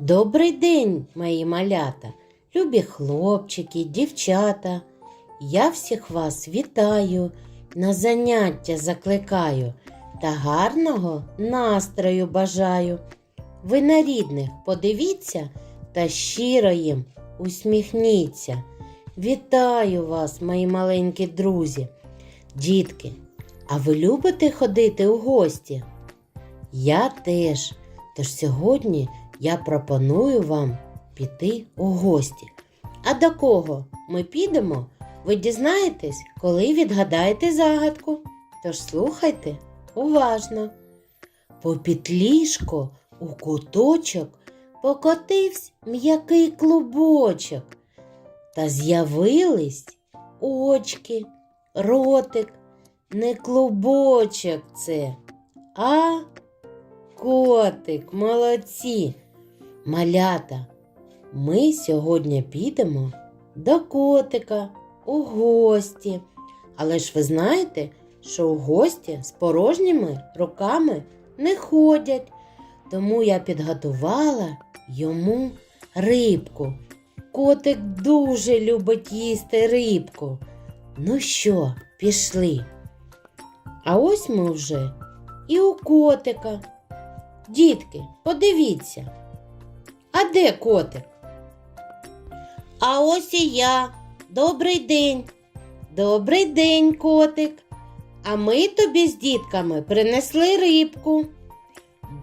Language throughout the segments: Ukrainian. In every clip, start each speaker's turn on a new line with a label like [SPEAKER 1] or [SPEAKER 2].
[SPEAKER 1] Добрий день, мої малята, любі хлопчики, дівчата. Я всіх вас вітаю, на заняття закликаю та гарного настрою бажаю. Ви на рідних подивіться та щиро їм усміхніться. Вітаю вас, мої маленькі друзі. Дітки, а ви любите ходити у гості? Я теж. Тож сьогодні я пропоную вам піти у гості. А до кого ми підемо, ви дізнаєтесь, коли відгадаєте загадку. Тож слухайте уважно. По пітлішко у куточок покотився м'який клубочок. Та з'явились очки, ротик, не клубочок це, а Котик, молодці. Малята, ми сьогодні підемо до котика у гості. Але ж ви знаєте, що у гості з порожніми руками не ходять. Тому я підготувала йому рибку. Котик дуже любить їсти рибку. Ну що, пішли? А ось ми вже і у котика. Дітки, подивіться. А де котик? А ось і я. Добрий день. Добрий день, котик. А ми тобі з дітками принесли рибку.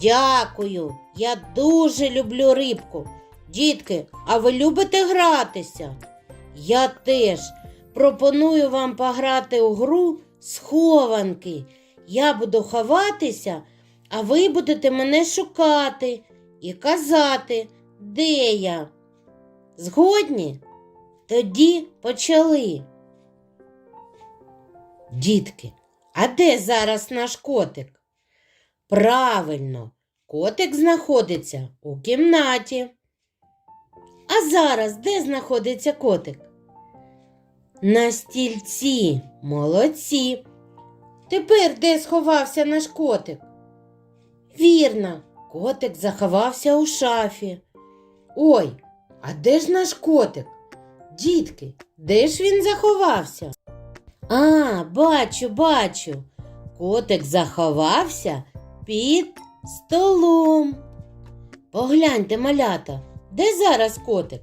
[SPEAKER 1] Дякую, я дуже люблю рибку. Дітки, а ви любите гратися? Я теж пропоную вам пограти у гру схованки. Я буду ховатися а ви будете мене шукати і казати, де я. Згодні? Тоді почали. Дітки, а де зараз наш котик? Правильно, котик знаходиться у кімнаті. А зараз де знаходиться котик? На стільці, молодці. Тепер де сховався наш котик? Вірно, котик заховався у шафі. Ой, а де ж наш котик? Дітки, де ж він заховався? А, бачу, бачу. Котик заховався під столом. Погляньте, малята, де зараз котик?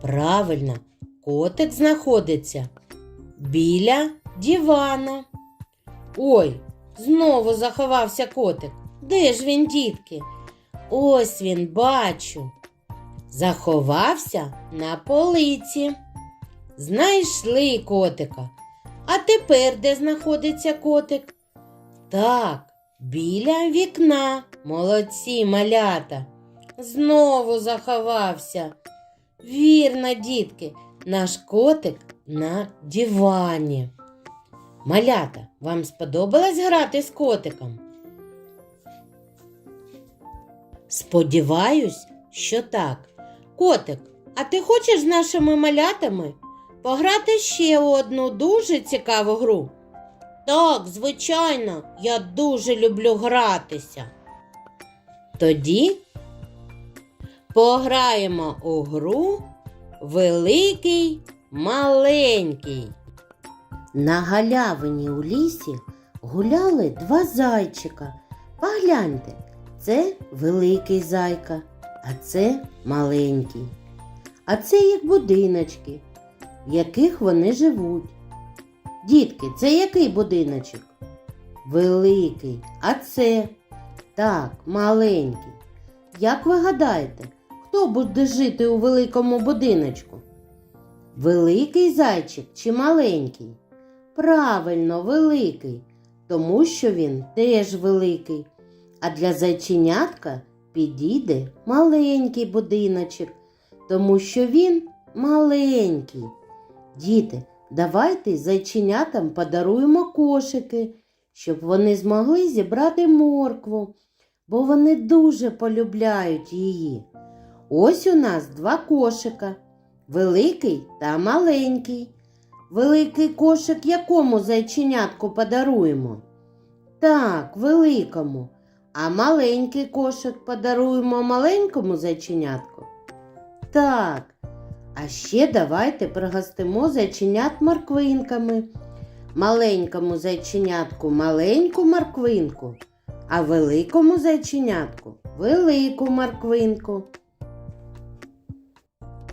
[SPEAKER 1] Правильно, котик знаходиться біля дивана. Ой, знову заховався котик. Де ж він, дітки? Ось він, бачу. Заховався на полиці. Знайшли котика. А тепер де знаходиться котик? Так, біля вікна. Молодці малята. Знову заховався. Вірно, дітки, наш котик на дивані. Малята, вам сподобалось грати з котиком? Сподіваюсь, що так. Котик, а ти хочеш з нашими малятами пограти ще одну дуже цікаву гру? Так, звичайно, я дуже люблю гратися. Тоді пограємо у гру Великий маленький. На галявині у лісі гуляли два зайчика. Погляньте, це великий зайка, а це маленький. А це їх будиночки, в яких вони живуть. Дітки, це який будиночок? Великий, а це так, маленький. Як ви гадаєте, хто буде жити у великому будиночку? Великий зайчик чи маленький? Правильно, великий, тому що він теж великий. А для зайченятка підійде маленький будиночок, тому що він маленький. Діти, давайте зайченятам подаруємо кошики, щоб вони змогли зібрати моркву, бо вони дуже полюбляють її. Ось у нас два кошика великий та маленький. Великий кошик якому зайченятку подаруємо? Так, великому. А маленький кошик подаруємо маленькому зайченятку? Так. А ще давайте пригостимо зайченят морквинками. Маленькому зайченятку маленьку морквинку, а великому зайченятку велику морквинку.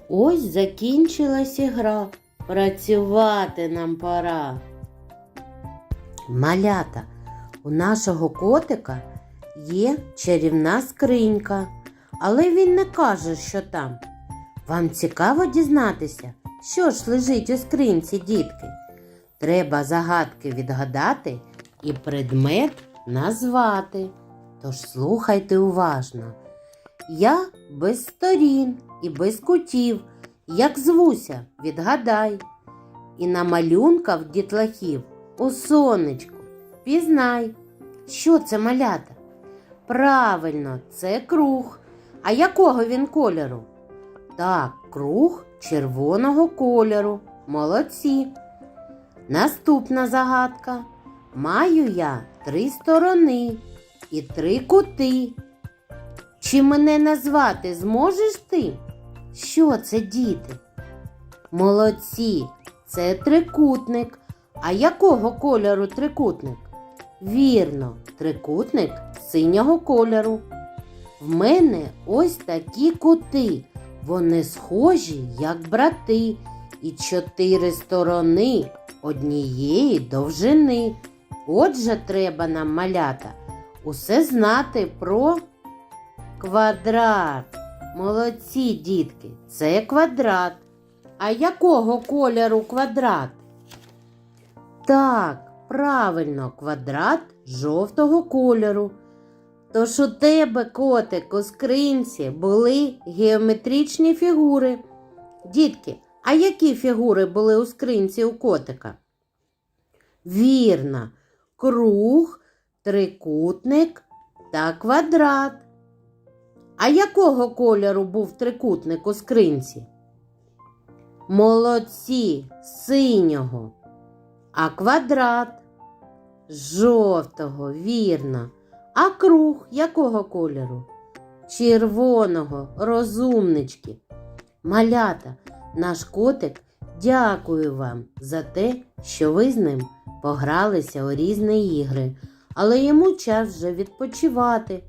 [SPEAKER 1] Ось закінчилася гра. Працювати нам пора. Малята, у нашого котика є чарівна скринька, але він не каже, що там. Вам цікаво дізнатися, що ж лежить у скринці, дітки? Треба загадки відгадати і предмет назвати. Тож слухайте уважно. Я без сторін і без кутів, як звуся, відгадай. І на малюнках дітлахів у сонечку пізнай, що це малята. Правильно, це круг. А якого він кольору? Так, круг червоного кольору. Молодці. Наступна загадка. Маю я три сторони і три кути. Чи мене назвати зможеш ти? Що це, діти? Молодці, це трикутник. А якого кольору трикутник? Вірно, трикутник синього кольору. В мене ось такі кути. Вони схожі, як брати, і чотири сторони однієї довжини. Отже, треба нам малята усе знати про квадрат. Молодці, дітки, це квадрат. А якого кольору квадрат? Так, правильно, квадрат жовтого кольору. Тож у тебе, котик, у скринці були геометричні фігури. Дітки, а які фігури були у скринці у котика? Вірно, круг, трикутник та квадрат. А якого кольору був трикутник у скринці? Молодці, синього. А квадрат жовтого, вірно. А круг якого кольору? Червоного, розумнички. Малята, наш котик дякую вам за те, що ви з ним погралися у різні ігри, але йому час вже відпочивати.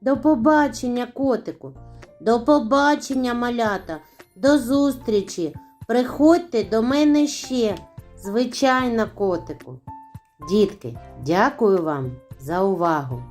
[SPEAKER 1] До побачення, котику, до побачення, малята, до зустрічі. Приходьте до мене ще, звичайно, котику. Дітки, дякую вам за увагу.